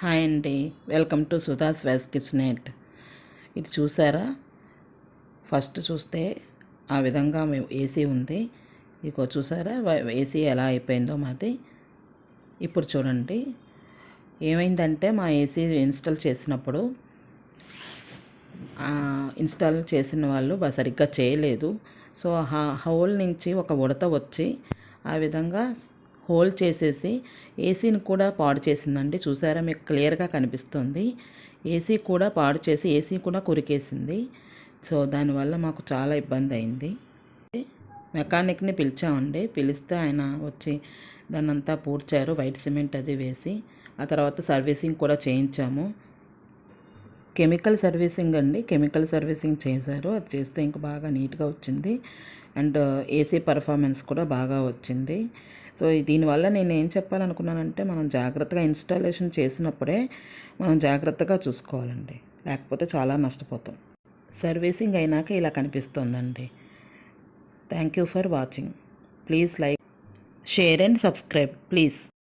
Hi అండి. Welcome to Sudha's వెస్ kitchenette. ఇది చూసారా? ఫస్ట్ చూస్తే ఆ విధంగా మేము ఏసీ ఉంది. ఇగో చూసారా? ఏసీ ఎలా అయిపోయిందో మాది. ఇప్పుడు చూడండి. ఏమైందంటే మా ఏసీ ఇన్స్టాల్ చేసినప్పుడు ఇన్స్టాల్ చేసిన వాళ్ళు సరిగ్గా చేయలేదు. సో హౌల్ నుంచి ఒక ఉడత వచ్చి ఆ విధంగా హోల్ చేసేసి ఏసీని కూడా పాడు చేసిందండి. చూసారా? మీకు క్లియర్గా కనిపిస్తుంది. ఏసీ కూడా పాడు చేసి ఏసీ కూడా కురికేసింది. సో దానివల్ల మాకు చాలా ఇబ్బంది అయింది. మెకానిక్ని పిలిచామండి. పిలిస్తే ఆయన వచ్చి దాన్నంతా పూడ్చారు. వైట్ సిమెంట్ అది వేసి ఆ తర్వాత సర్వీసింగ్ కూడా చేయించాము. కెమికల్ సర్వీసింగ్ అండి. కెమికల్ సర్వీసింగ్ చేశారు. అది చేస్తే ఇంకా బాగా నీట్గా వచ్చింది. అండ్ ఏసీ పర్ఫార్మెన్స్ కూడా బాగా వచ్చింది. సో దీనివల్ల నేను ఏం చెప్పాలనుకున్నానంటే మనం జాగ్రత్తగా ఇన్స్టాలేషన్ చేసినప్పుడే మనం జాగ్రత్తగా చూసుకోవాలండి. లేకపోతే చాలా నష్టపోతాం. సర్వీసింగ్ అయినాక ఇలా కనిపిస్తుందండి. Thank you for watching. Please like share and subscribe please.